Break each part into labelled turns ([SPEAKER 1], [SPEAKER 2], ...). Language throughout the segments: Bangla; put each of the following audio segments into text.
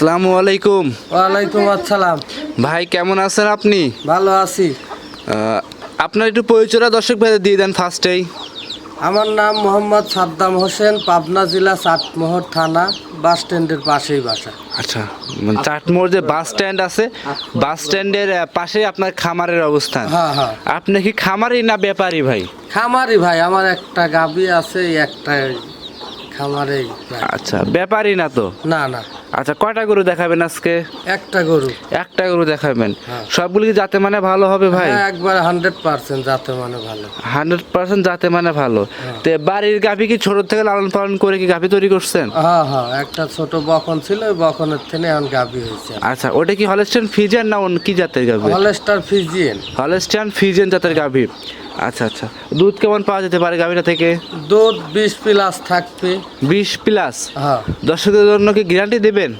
[SPEAKER 1] আসসালামু আলাইকুম।
[SPEAKER 2] ওয়ালাইকুম আসসালাম।
[SPEAKER 1] ভাই কেমন আছেন আপনি?
[SPEAKER 2] ভালো আছি।
[SPEAKER 1] আপনার একটু পরিচয়টা দর্শক ভাই দিয়ে দেন ফার্স্টেই।
[SPEAKER 2] আমার নাম মোহাম্মদ সাদ্দাম হোসেন পাবনা জেলা চাটমোহর থানা বাস স্ট্যান্ডের পাশেই বাসা।
[SPEAKER 1] আচ্ছা মানে চাটমোড় যে বাস স্ট্যান্ড আছে বাস স্ট্যান্ডের পাশেই আপনার খামারের অবস্থান।
[SPEAKER 2] হ্যাঁ হ্যাঁ।
[SPEAKER 1] আপনি কি খামারি না ব্যাপারী ভাই?
[SPEAKER 2] খামারি ভাই আমার একটা গাবি আছে একটা
[SPEAKER 1] আচ্ছা ব্যাপারী না তো?
[SPEAKER 2] না না।
[SPEAKER 1] আচ্ছা কয়টা গরু দেখাবেন আজকে?
[SPEAKER 2] একটা গরু।
[SPEAKER 1] একটা গরু দেখাবেন।
[SPEAKER 2] হ্যাঁ।
[SPEAKER 1] সবগুলি কি যাতে মানে ভালো হবে ভাই?
[SPEAKER 2] হ্যাঁ একবার হান্ড্রেড পার্সেন্ট যাতে মানে ভালো।
[SPEAKER 1] হান্ড্রেড পার্সেন্ট যাতে মানে ভালো।
[SPEAKER 2] হ্যাঁ।
[SPEAKER 1] তো বাড়ির গাভি কি ছোট থেকে লালন পালন করে কি গাভি তৈরি করছেন?
[SPEAKER 2] হ্যাঁ হ্যাঁ একটা ছোট বকন ছিল ওই বকনের থেকে এখন গাবি হয়েছে।
[SPEAKER 1] আচ্ছা ওটা কি হলস্টেন ফিজিয়ান না অন্য কি জাতের গাভি?
[SPEAKER 2] হলেস্টার ফিজিয়েন।
[SPEAKER 1] হলস্টিয়ান ফিজিয়ান জাতের গাভী। আচ্ছা আচ্ছা। দুধ কেমন পাওয়া যেতে পারে গাভীটা থেকে?
[SPEAKER 2] দুধ বিশ প্লাস থাকবে।
[SPEAKER 1] বিশ প্লাস?
[SPEAKER 2] হ্যাঁ।
[SPEAKER 1] দর্শকদের জন্য কি গ্যারান্টি দেবেন?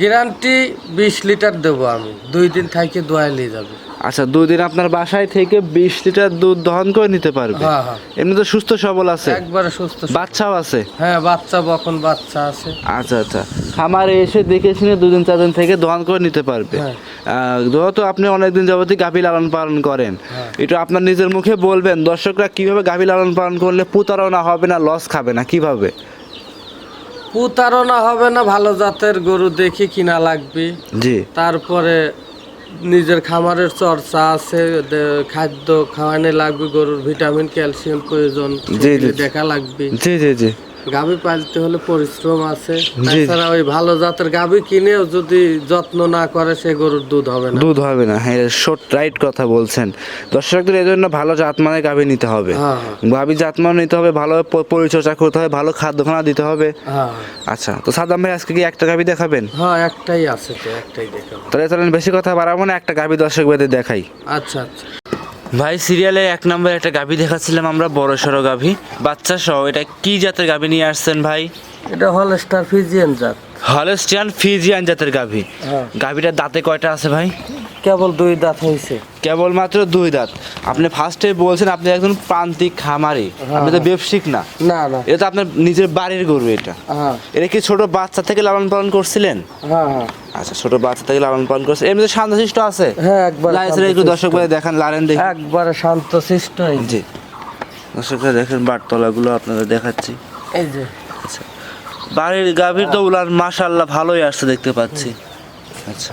[SPEAKER 2] গ্যারান্টি বিশ লিটার দেবো আমি। দুই দিন থাকি দোয়াই নিয়ে যাবে।
[SPEAKER 1] আচ্ছা দুই দিন আপনার বাসায় থেকে বিশ লিটার দুধ দহন করে নিতে পারবে?
[SPEAKER 2] হ্যাঁ হ্যাঁ।
[SPEAKER 1] এমনি তো সুস্থ সবল আছে?
[SPEAKER 2] একবারে সুস্থ
[SPEAKER 1] বাচ্চাও আছে?
[SPEAKER 2] হ্যাঁ বাচ্চা বকন বাচ্চা আছে।
[SPEAKER 1] আচ্ছা আচ্ছা। খামারে এসে দেখে শুনে দুদিন চার দিন থেকে দহন করে নিতে পারবে।
[SPEAKER 2] হ্যাঁ।
[SPEAKER 1] যেহেতু আপনি অনেকদিন যাবতীয় গাভী লালন পালন করেন এটা আপনার নিজের মুখে বলবেন দর্শকরা কীভাবে গাভী লালন পালন করলে প্রতারণা হবে না লস খাবে না কীভাবে?
[SPEAKER 2] প্রতারণা হবে না ভালো জাতের গরু দেখে কিনা লাগবে।
[SPEAKER 1] জি।
[SPEAKER 2] তারপরে নিজের খামারের চর্চা আছে খাদ্য খাওয়ানো লাগবে গরুর ভিটামিন ক্যালসিয়াম প্রয়োজন। দেখা লাগবে।
[SPEAKER 1] জি জি জি।
[SPEAKER 2] গাভী পালতে হলে পরিশ্রম আছে। তাছাড়া ওই ভালো জাতের গাভী কিনেও যদি যত্ন না করে সে গরুর দুধ হবে না।
[SPEAKER 1] দুধ হবে না। হ্যাঁ শর্ট রাইট কথা বলছেন। দর্শকদের এই জন্য ভালো জাতমানের গাভী নিতে হবে।
[SPEAKER 2] হ্যাঁ
[SPEAKER 1] গাভী জাতমান নিতে হবে ভালো পরিচর্যা করতে হবে ভালো খাদ্যখানা দিতে হবে।
[SPEAKER 2] হ্যাঁ।
[SPEAKER 1] আচ্ছা তো সাদাম ভাই আজকে কি একটা গাভী দেখাবেন?
[SPEAKER 2] হ্যাঁ একটাই আছে তো একটাই দেখাবো।
[SPEAKER 1] তাহলে চলেন বেশি কথা বাড়াবো না একটা গাভী দর্শক দেখাই।
[SPEAKER 2] আচ্ছা আচ্ছা।
[SPEAKER 1] ভাই সিরিয়ালে এক নম্বর একটা গাভী দেখাচ্ছিলাম আমরা বড় সড়ো গাভী। বাচ্চা সহ এটা কি জাতের গাভী নিয়ে আসছেন ভাই?
[SPEAKER 2] এটা হলস্টার ফিজিয়ান জাত।
[SPEAKER 1] হলস্টিয়ান ফিজিয়ান জাতের গাভী।
[SPEAKER 2] হ্যাঁ।
[SPEAKER 1] গাভীটার দাঁতে কয়টা আছে ভাই?
[SPEAKER 2] কেবল দুই দাঁত হয়েছে।
[SPEAKER 1] কেবল মাত্র দুই দাঁত। আপনি ফার্স্টে বলছেন আপনি একজন প্রান্তিক খামারি। আপনি তো ব্যবসায়িক না।
[SPEAKER 2] না না।
[SPEAKER 1] এটা তো আপনার নিজের বাড়ির গরু এটা।
[SPEAKER 2] হ্যাঁ।
[SPEAKER 1] এটা কি ছোট বাচ্চা থেকে লালন পালন করছিলেন?
[SPEAKER 2] হ্যাঁ হ্যাঁ।
[SPEAKER 1] আচ্ছা ছোট বাচ্চা থেকে লালন পালন করছে। এমনি শান্তশিষ্ট আছে?
[SPEAKER 2] হ্যাঁ একবার
[SPEAKER 1] লাইসের একটু দর্শক ভাই দেখান লালেন দেখি।
[SPEAKER 2] একবারে শান্তশিষ্ট
[SPEAKER 1] জি। দর্শকরা দেখেন বাটতলাগুলো আপনাদের দেখাচ্ছি।
[SPEAKER 2] এই যে।
[SPEAKER 1] আচ্ছা। বাড়ির গাভীর তো উলান মাশাল্লাহ ভালোই আসছে দেখতে পাচ্ছি। আচ্ছা।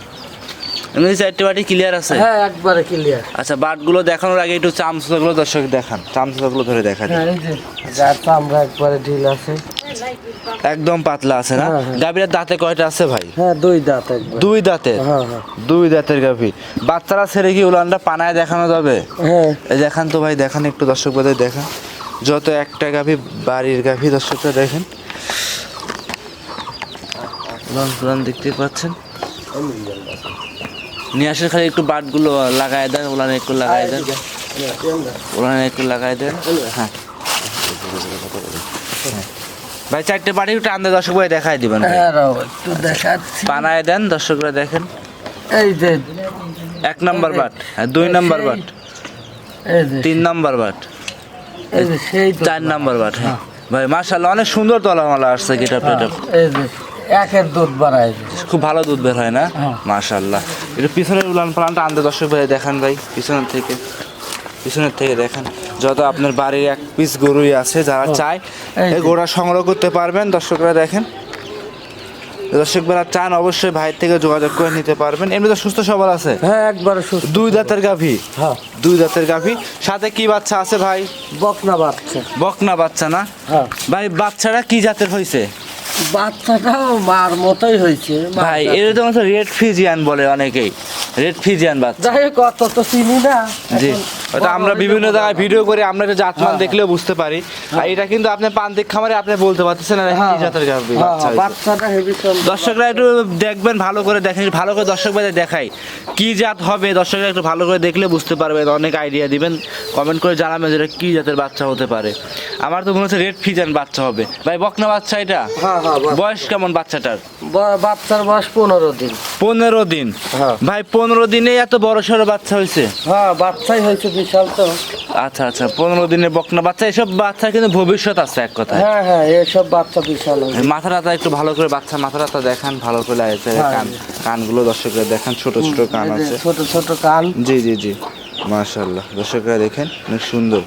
[SPEAKER 1] এমনি চারটে বাটি ক্লিয়ার আছে?
[SPEAKER 2] হ্যাঁ একবারে ক্লিয়ার
[SPEAKER 1] আচ্ছা বাটগুলো দেখানোর আগে একটু চামচগুলো দর্শক দেখান। চামচগুলো ধরে দেখা দিন
[SPEAKER 2] হ্যাঁ যার চামড়া একবারে ঢিল আছে।
[SPEAKER 1] একদম পাতলা আছে না?
[SPEAKER 2] হ্যাঁ, হ্যাঁ।
[SPEAKER 1] গাভীর দাঁতে কয়টা আছে ভাই?
[SPEAKER 2] হ্যাঁ দুই দাঁত
[SPEAKER 1] দুই দাঁতের? দুই দাঁতের গাভী। বাচ্চারা ছেড়ে কি উলানটা পানায় দেখানো যাবে?
[SPEAKER 2] হ্যাঁ।
[SPEAKER 1] দেখান তো ভাই দেখান একটু দর্শক বোধহয় দেখান। যত একটা গাভী বাড়ির গাভী দর্শকরা দেখেন। উলান উলান দেখতে পাচ্ছেন। নিয়ে আসেন খালি একটু বাটগুলো লাগাই দেন উলানে একটু লাগাই দেন। উলানে একটু লাগাই দেন। হ্যাঁ। ভাই চারটে বাড়ি একটু আন্দা দর্শক ভাই দেখাই দিবেন ভাই।
[SPEAKER 2] হ্যাঁ একটু দেখাচ্ছি।
[SPEAKER 1] বানায় দেন দর্শকরা দেখেন।
[SPEAKER 2] এই যে
[SPEAKER 1] এক নাম্বার বাট হ্যাঁ দুই নাম্বার বাট। তিন নাম্বার বাট। চার নাম্বার বাট হ্যাঁ। ভাই মাশাল্লাহ অনেক সুন্দর তলামালা আসছে গেট আপ টেট
[SPEAKER 2] এই যে। একের দুধ বাড়ায়।
[SPEAKER 1] খুব ভালো দুধ বের হয় না?
[SPEAKER 2] হ্যাঁ।
[SPEAKER 1] মাশাল্লাহ এটা পিছনের উলান পালানটা আনতে দর্শক ভাই দেখান ভাই পিছনের থেকে। পিছনের থেকে দেখেন। যত আপনার বাড়ির এক পিস গরুই আছে যারা চায়
[SPEAKER 2] এই
[SPEAKER 1] গোড়া সংগ্রহ করতে পারবেন। দর্শকরা দেখেন। দর্শকরা চান অবশ্যই ভাইয়ের থেকে যোগাযোগ করে নিতে পারবেন। এমনি তো সুস্থ সবল আছে?
[SPEAKER 2] হ্যাঁ একবারে সুস্থ।
[SPEAKER 1] দুই দাঁতের গাভী?
[SPEAKER 2] হ্যাঁ।
[SPEAKER 1] দুই দাঁতের গাভী। সাথে কি বাচ্চা আছে ভাই?
[SPEAKER 2] বকনা বাচ্চা।
[SPEAKER 1] বকনা বাচ্চা না?
[SPEAKER 2] হ্যাঁ।
[SPEAKER 1] ভাই বাচ্চাটা কি জাতের হয়েছে
[SPEAKER 2] বাচ্চাটাও মার মতোই হয়েছে
[SPEAKER 1] ভাই। এর তো রেড ফিজিয়ান বলে অনেকেই। রেড ফিজিয়ান বাচ্চা।
[SPEAKER 2] যাই হোক অত তো চিনি না।
[SPEAKER 1] জি। আমরা বিভিন্ন জায়গায় ভিডিও করে আমরা এটা জাতমান
[SPEAKER 2] হ্যাঁ।
[SPEAKER 1] দেখলেও বুঝতে পারি। আর এটা কিন্তু আপনি পান্তিক খামারে আপনি বলতে পারতেছেন না
[SPEAKER 2] হ্যাঁ,
[SPEAKER 1] কি জাতের গাভী
[SPEAKER 2] হ্যাঁ, বাচ্চাটা হেভি
[SPEAKER 1] দর্শকরা একটু দেখবেন ভালো করে দেখেন ভালো করে দর্শক ভাই দেখাই। কি জাত হবে দর্শকরা একটু ভালো করে দেখলে বুঝতে পারবেন অনেক আইডিয়া দিবেন। কমেন্ট করে জানাবেন যেটা কি জাতের বাচ্চা হতে পারে। আমার তো মনে হচ্ছে রেড ফিজান বাচ্চা হবে। ভাই বকনা বাচ্চা এটা?
[SPEAKER 2] হ্যাঁ হ্যাঁ
[SPEAKER 1] বয়স কেমন বাচ্চাটার?
[SPEAKER 2] বাচ্চার বয়স পনেরো দিন।
[SPEAKER 1] পনেরো দিন।
[SPEAKER 2] হ্যাঁ।
[SPEAKER 1] ভাই পনেরো দিনে এত বড় সড়ো বাচ্চা হয়েছে?
[SPEAKER 2] হ্যাঁ বাচ্চাই হয়েছে বিশাল তো।
[SPEAKER 1] আচ্ছা আচ্ছা পনেরো দিনের বকনা বাচ্চা এসব বাচ্চা কিন্তু ভবিষ্যৎ আছে এক কথায়।
[SPEAKER 2] হ্যাঁ হ্যাঁ এসব বাচ্চা বিশাল
[SPEAKER 1] মাথা টাথা একটু ভালো করে বাচ্চা মাথা টাথা দেখান ভালো করে আছে
[SPEAKER 2] হ্যাঁ।
[SPEAKER 1] কান কানগুলো দর্শকরা দেখান ছোট ছোট কান আছে।
[SPEAKER 2] ছোট ছোট কান।
[SPEAKER 1] জি জি জি মাশাল্লাহ দর্শকরা দেখেন অনেক সুন্দর।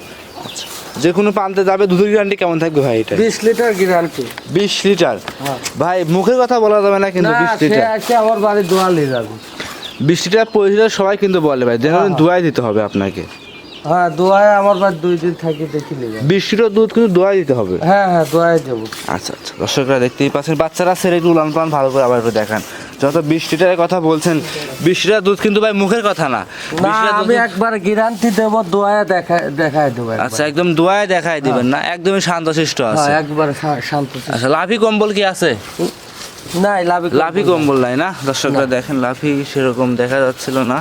[SPEAKER 1] আচ্ছা যে কোনো পান্তে যাবে দুধের গ্যারান্টি কেমন থাকবে ভাই এটা?
[SPEAKER 2] বিশ লিটার গ্যারান্টি
[SPEAKER 1] বিশ লিটার?
[SPEAKER 2] হ্যাঁ।
[SPEAKER 1] ভাই মুখের কথা বলা যাবে না কিন্তু বিশ লিটার।
[SPEAKER 2] আমার বাড়ি দোয়ালি যাবে।
[SPEAKER 1] লিটার পঁচিশ সবাই কিন্তু বলে ভাই যেন
[SPEAKER 2] হ্যাঁ।
[SPEAKER 1] দোয়াই দিতে হবে আপনাকে।
[SPEAKER 2] হ্যাঁ দোয়ায় আমার বাড়ি দুই দিন থাকি দেখি নিবে
[SPEAKER 1] বিশ লিটার দুধ কিন্তু দোয়াই দিতে হবে।
[SPEAKER 2] হ্যাঁ হ্যাঁ দোয়ায় দেবো।
[SPEAKER 1] আচ্ছা আচ্ছা দর্শকরা দেখতেই পাচ্ছেন বাচ্চারা ছেড়ে একটু উলান পালান ভালো করে আবার একটু দেখান। যত বিশ লিটারের কথা বলছেন বিশ লিটার দুধ কিন্তু ভাই মুখের কথা না।
[SPEAKER 2] না
[SPEAKER 1] বিশ লিটার
[SPEAKER 2] আমি একবার গ্যারান্টি দেবো দোয়ায় দেখা দেখায় দেবো একবার।
[SPEAKER 1] আচ্ছা একদম দোয়ায় দিবেন না একদমই শান্তশিষ্ট আছে।
[SPEAKER 2] হ্যাঁ একবার শান্ত।
[SPEAKER 1] আচ্ছা লাফি কম্বল কি আছে?
[SPEAKER 2] নাই লাভি
[SPEAKER 1] লাফি কম্বল নাই না? দর্শকরা দেখেন লাফি সেরকম দেখা যাচ্ছিল না।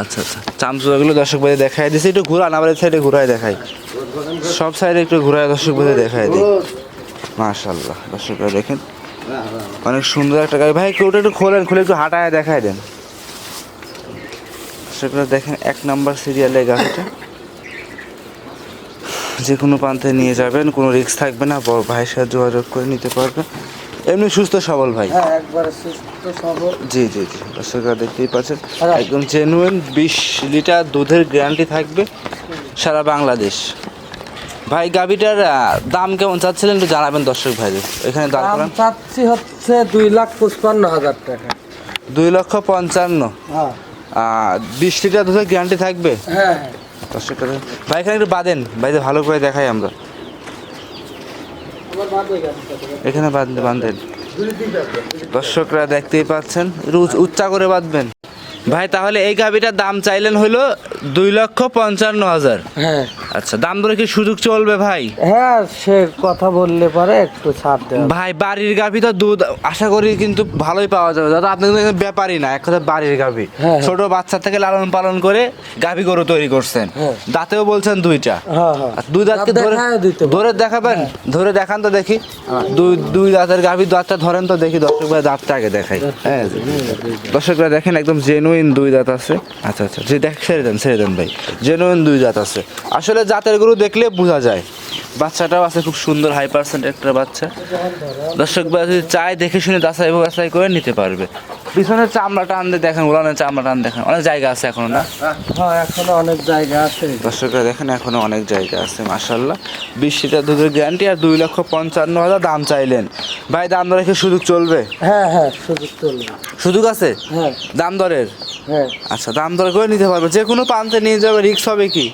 [SPEAKER 1] আচ্ছা আচ্ছা। চামচুয়াগুলো দর্শক ভাই দেখাই দিছে। একটু ঘুরান আবার সাইডে ঘুরাই দেখাই। সব সাইডে একটু ঘুরায় দর্শক ভাই দেখাই দিই। মাশাল্লাহ দর্শকরা দেখেন। অনেক সুন্দর একটা গাড়ি। ভাই কেউটা একটু খোলেন, খুলে একটু হাঁটায় দেখাই দেন। দর্শকরা দেখেন, এক নাম্বার সিরিয়ালে গাড়িটা। যে কোনো প্রান্তে নিয়ে যাবেন, কোনো রিস্ক থাকবে না। বড় ভাইয়ের সাথে যোগাযোগ করে নিতে পারবে এমনি সুস্থ সবল ভাই।
[SPEAKER 2] হ্যাঁ একবার সুস্থ সবল।
[SPEAKER 1] জি জি জি দর্শকরা দেখতেই পাচ্ছেন। একদম জেনুইন বিশ লিটার দুধের গ্যারান্টি থাকবে সারা বাংলাদেশ। ভাই গাবিটার দাম কেমন চাচ্ছিলেন একটু জানাবেন দর্শক ভাইদের। এখানে দাম
[SPEAKER 2] চাচ্ছি হচ্ছে দুই লাখ পঁচপান্ন হাজার টাকা।
[SPEAKER 1] দুই লক্ষ পঞ্চান্ন।
[SPEAKER 2] হ্যাঁ।
[SPEAKER 1] বিশ লিটার দুধের গ্যারান্টি থাকবে?
[SPEAKER 2] হ্যাঁ।
[SPEAKER 1] দর্শকরা ভাই এখানে একটু বাদেন। ভাইদের ভালো করে দেখাই আমরা। এখানে বাঁধেন। দর্শকরা দেখতেই পাচ্ছেন উচ্চা করে বাঁধবেন। ভাই, তাহলে এই গাভীটার দাম চাইলেন হলো দুই লক্ষ পঞ্চান্ন হাজার।
[SPEAKER 2] হ্যাঁ।
[SPEAKER 1] আচ্ছা দাম ধরে কি সুযোগ চলবে ভাই?
[SPEAKER 2] হ্যাঁ সে কথা বললে পরে একটু ছাড় দেওয়া
[SPEAKER 1] ভাই বাড়ির গাভি তো দুধ আশা করি কিন্তু ভালোই পাওয়া যাবে। দাদা আপনি কিন্তু ব্যাপারই না এক কথা বাড়ির গাভি।
[SPEAKER 2] হ্যাঁ।
[SPEAKER 1] ছোট বাচ্চা থেকে লালন পালন করে গাভি গরু তৈরি করছেন।
[SPEAKER 2] হ্যাঁ।
[SPEAKER 1] দাঁতেও বলছেন দুইটা।
[SPEAKER 2] হ্যাঁ হ্যাঁ।
[SPEAKER 1] দুই দাঁতকে ধরে। ধরে দেখাবেন? ধরে দেখান তো দেখি। দুই দুই দাঁতের গাভীর দাঁতটা ধরেন তো দেখি দর্শক ভাই দাঁতটা আগে দেখাই। হ্যাঁ দর্শকরা দেখেন একদম জেনুইন দুই দাঁত আছে। আচ্ছা আচ্ছা যে দেখ ছেড়ে দেন ছেড়ে দেন ভাই। জেনুইন দুই দাঁত আছে। আসলে জাতের গরু দেখলে বোঝা যায়। বাচ্চাটাও আছে খুব সুন্দর হাই পার্সেন্ট একটা বাচ্চা। দর্শক যদি চায় দেখে শুনে যাচাই বাছাই করে নিতে পারবে। পিছনের চামড়াটা আনতে দেখেন ওলানের চামড়া টান দেখেন। অনেক জায়গা আছে এখনও না?
[SPEAKER 2] হ্যাঁ এখনও অনেক জায়গা আছে।
[SPEAKER 1] দর্শকরা দেখেন এখনও অনেক জায়গা আছে মাসাল্লাহ বিশ লিটার দুধের গ্যারান্টি আর দুই লক্ষ পঞ্চান্ন হাজার দাম চাইলেন। ভাই দাম দরে কি সুযোগ চলবে?
[SPEAKER 2] হ্যাঁ হ্যাঁ সুযোগ চলবে।
[SPEAKER 1] সুযোগ আছে?
[SPEAKER 2] হ্যাঁ।
[SPEAKER 1] দাম দরের?
[SPEAKER 2] হ্যাঁ।
[SPEAKER 1] আচ্ছা দাম দর করে নিতে পারবে। যে কোনো প্রান্তে নিয়ে যাবে রিক্স হবে কি?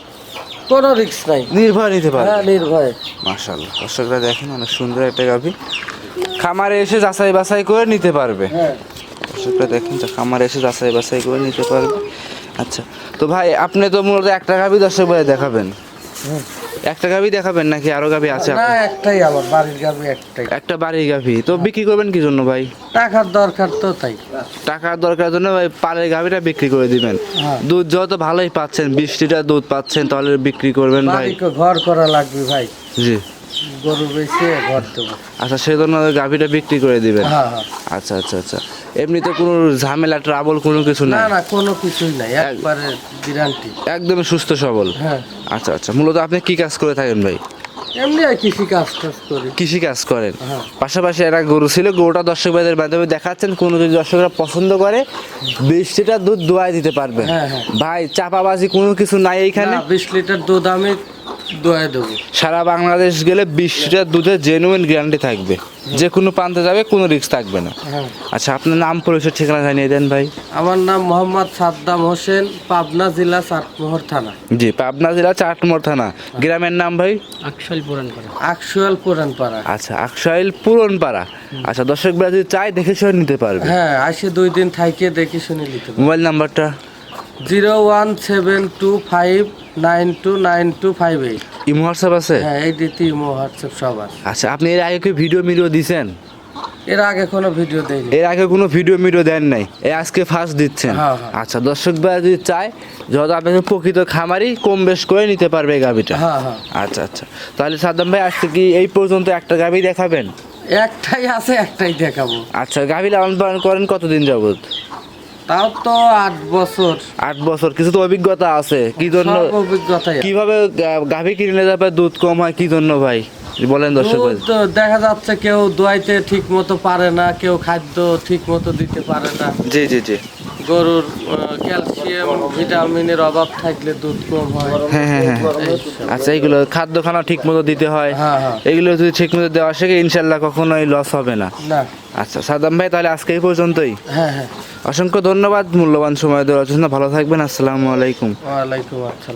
[SPEAKER 2] কোনো রিস্ক নাই।
[SPEAKER 1] নির্ভয় নিতে পারবে।
[SPEAKER 2] হ্যাঁ নির্ভয়।
[SPEAKER 1] মাসাল্লাহ দর্শকরা দেখেন অনেক সুন্দর একটা গাভী। খামারে এসে যাচাই বাছাই করে নিতে পারবে।
[SPEAKER 2] হ্যাঁ।
[SPEAKER 1] দর্শকরা দেখেন যে খামারে এসে যাচাই বাছাই করে নিতে পারবে। আচ্ছা তো ভাই আপনি তো মূলত একটা গাভী দর্শক ভাই দেখাবেন।
[SPEAKER 2] হুম।
[SPEAKER 1] একটা গাভি দেখাবেন নাকি আরও গাভি আছে
[SPEAKER 2] না একটাই আবার বাড়ির গাভি একটাই।
[SPEAKER 1] একটা বাড়ির গাভি। তো বিক্রি করবেন কি জন্য ভাই?
[SPEAKER 2] টাকার দরকার তো তাই।
[SPEAKER 1] টাকার দরকার জন্য ভাই পালের গাভিটা বিক্রি করে দিবেন।
[SPEAKER 2] হ্যাঁ।
[SPEAKER 1] দুধ যত ভালোই পাচ্ছেন বিশ লিটার দুধ পাচ্ছেন তাহলে বিক্রি করবেন ভাই।
[SPEAKER 2] ঘর করা লাগবে ভাই।
[SPEAKER 1] জি।
[SPEAKER 2] গরু বেচে ঘর দেবো।
[SPEAKER 1] আচ্ছা সেই জন্য গাভিটা বিক্রি করে দিবেন?
[SPEAKER 2] হ্যাঁ হ্যাঁ।
[SPEAKER 1] আচ্ছা আচ্ছা আচ্ছা। এমনিতে কোনো ঝামেলা ট্রাবল কোনো কিছু
[SPEAKER 2] না না কোনো কিছুই নাই। একবারে গ্যারান্টি।
[SPEAKER 1] একদমই সুস্থ সবল?
[SPEAKER 2] হ্যাঁ।
[SPEAKER 1] আচ্ছা আচ্ছা। মূলত আপনি কি কাজ করে থাকেন ভাই?
[SPEAKER 2] এমনি কৃষি কাজ টাজ করি।
[SPEAKER 1] কৃষি কাজ করেন?
[SPEAKER 2] হ্যাঁ।
[SPEAKER 1] পাশাপাশি একটা গরু ছিল গরুটা দর্শক ভাইদের মাধ্যমে দেখাচ্ছেন কোনো যদি দর্শকরা পছন্দ করে বৃষ্টিটা দুধ দোয়াই দিতে পারবে। ভাই চাপাবাজি কোনো কিছু নাই এইখানে?
[SPEAKER 2] বিশ লিটার দুধ আমি দোয়া দেবো।
[SPEAKER 1] সারা বাংলাদেশ গেলে বিশ লিটার দুধের জেনুইন গ্যারান্টি থাকবে। যে কোনো প্রান্তে যাবে কোনো রিস্ক থাকবে না।
[SPEAKER 2] হ্যাঁ।
[SPEAKER 1] আচ্ছা আপনার নাম পরিচয় ঠিকানা জানিয়ে দেন ভাই।
[SPEAKER 2] আমার নাম মোহাম্মদ সাদ্দাম হোসেন পাবনা জেলা চাটমোহর থানা।
[SPEAKER 1] জি পাবনা জেলা চাটমোর থানা। গ্রামের নাম ভাই?
[SPEAKER 2] আকশাল পুরান পাড়া আকশাল পুরান পাড়া
[SPEAKER 1] আচ্ছা আকসাইল পুরনপাড়া। আচ্ছা দর্শক ভাই যদি চাই দেখে শুনে নিতে পারবে।
[SPEAKER 2] হ্যাঁ আসে দুই দিন থাইকে দেখি শুনে নিতে
[SPEAKER 1] মোবাইল নাম্বারটা?
[SPEAKER 2] Zero one seven two five nine two nine two five eight.
[SPEAKER 1] Imo WhatsApp আছে?
[SPEAKER 2] হ্যাঁ এই দ্বিতীয় হোয়াটসঅ্যাপ সব আছে।
[SPEAKER 1] আচ্ছা আপনি এর আগে কি ভিডিও মিডিও দিছেন?
[SPEAKER 2] এর আগে কোনো ভিডিও দেয়নি
[SPEAKER 1] এর আগে কোনো ভিডিও মিডিও দেন নাই। এই আজকে ফার্স্ট দিচ্ছেন।
[SPEAKER 2] হ্যাঁ, হ্যাঁ।
[SPEAKER 1] আচ্ছা দর্শক ভাই যদি চায় যত আপনাকে প্রকৃত খামারি কম বেশ করে নিতে পারবে এই গাভিটা।
[SPEAKER 2] হ্যাঁ হ্যাঁ।
[SPEAKER 1] আচ্ছা আচ্ছা। তাহলে সাদ্দাম ভাই আজকে কি এই পর্যন্ত একটা গাভি দেখাবেন?
[SPEAKER 2] একটাই আছে একটাই দেখাবো।
[SPEAKER 1] আচ্ছা গাভি লালন পালন করেন কতদিন যাবত
[SPEAKER 2] তাও তো আট বছর।
[SPEAKER 1] আট বছর কিছু তো অভিজ্ঞতা আছে। কি জন্য
[SPEAKER 2] আছে।
[SPEAKER 1] কীভাবে গাভী কিনলে তারপরে দুধ কম হয় কি জন্য ভাই? বলেন দর্শক
[SPEAKER 2] দেখা যাচ্ছে কেউ দোয়াইতে ঠিক মতো পারে না কেউ খাদ্য ঠিক মতো দিতে পারে না।
[SPEAKER 1] জি জি জি।
[SPEAKER 2] গরুর ক্যালসিয়াম ভিটামিনের অভাব থাকলে দুধ কম হয়।
[SPEAKER 1] হ্যাঁ হ্যাঁ হ্যাঁ আচ্ছা এইগুলো খাদ্য খানা ঠিক মতো দিতে
[SPEAKER 2] হয়।
[SPEAKER 1] এগুলো যদি ঠিক মতো দেওয়া শেখে ইনশাল্লাহ কখনোই লস হবে না।
[SPEAKER 2] না।
[SPEAKER 1] আচ্ছা সাদাম ভাই তাহলে আজকে এই পর্যন্তই।
[SPEAKER 2] হ্যাঁ হ্যাঁ।
[SPEAKER 1] অসংখ্য ধন্যবাদ মূল্যবান সময় দেওয়ার জন্য। ভালো থাকবেন আসসালামু আলাইকুম।
[SPEAKER 2] ওয়ালাইকুম আসসালাম।